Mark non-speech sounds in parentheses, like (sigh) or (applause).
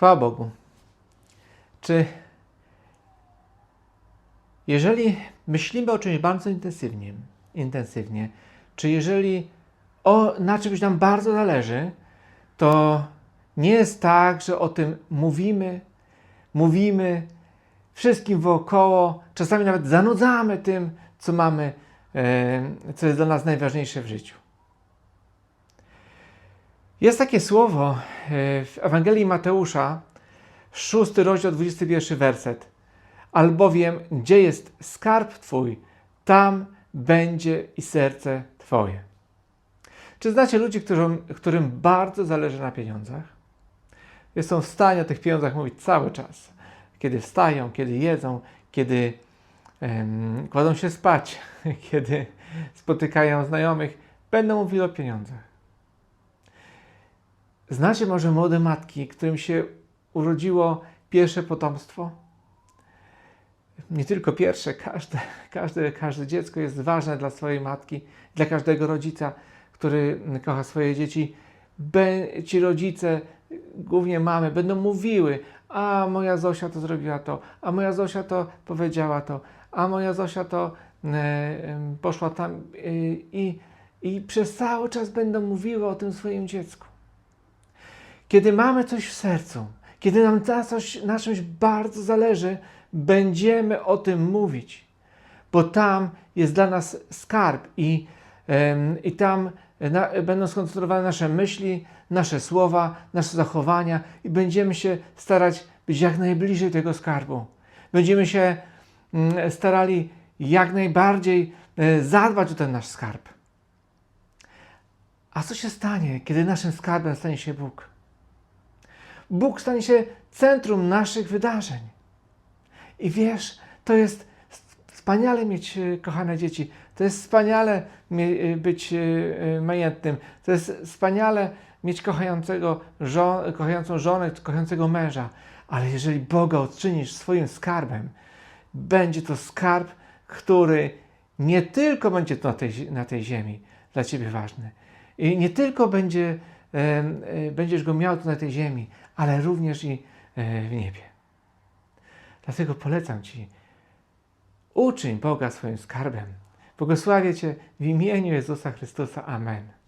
Chwała Bogu. Czy jeżeli myślimy o czymś bardzo intensywnie, intensywnie czy jeżeli o, na czymś nam bardzo zależy, to nie jest tak, że o tym mówimy, mówimy wszystkim wokoło, czasami nawet zanudzamy tym, co mamy, e, co jest dla nas najważniejsze w życiu. Jest takie słowo e, w Ewangelii Mateusza, 6 rozdział, 21 werset. Albowiem, gdzie jest skarb Twój, tam będzie i serce Twoje. Czy znacie ludzi, którym, którym bardzo zależy na pieniądzach? Są w stanie o tych pieniądzach mówić cały czas. Kiedy wstają, kiedy jedzą, kiedy em, kładą się spać, (laughs) kiedy spotykają znajomych, będą mówili o pieniądzach. Znacie może młode matki, którym się urodziło pierwsze potomstwo? Nie tylko pierwsze, każde, każde, każde dziecko jest ważne dla swojej matki, dla każdego rodzica, który kocha swoje dzieci. Be, ci rodzice, głównie mamy, będą mówiły, a moja Zosia to zrobiła to, a moja Zosia to powiedziała to, a moja Zosia to e, poszła tam e, i, i przez cały czas będą mówiły o tym swoim dziecku. Kiedy mamy coś w sercu, kiedy nam na, coś, na czymś bardzo zależy, będziemy o tym mówić, bo tam jest dla nas skarb i, em, i tam na, będą skoncentrowane nasze myśli, nasze słowa, nasze zachowania i będziemy się starać być jak najbliżej tego skarbu. Będziemy się mm, starali jak najbardziej e, zadbać o ten nasz skarb. A co się stanie, kiedy naszym skarbem stanie się Bóg? Bóg stanie się centrum naszych wydarzeń. I wiesz, to jest wspaniale mieć e, kochane dzieci. To jest wspaniale e, być e, majętnym. To jest wspaniale mieć kochającego żo- kochającą żonę, kochającego męża. Ale jeżeli Boga odczynisz swoim skarbem, będzie to skarb, który nie tylko będzie na tej, na tej ziemi dla Ciebie ważny. I nie tylko będzie, będziesz go miał tu na tej ziemi, ale również i e, w niebie. Dlatego polecam Ci, uczyń Boga swoim skarbem. Błogosławię Cię w imieniu Jezusa Chrystusa. Amen.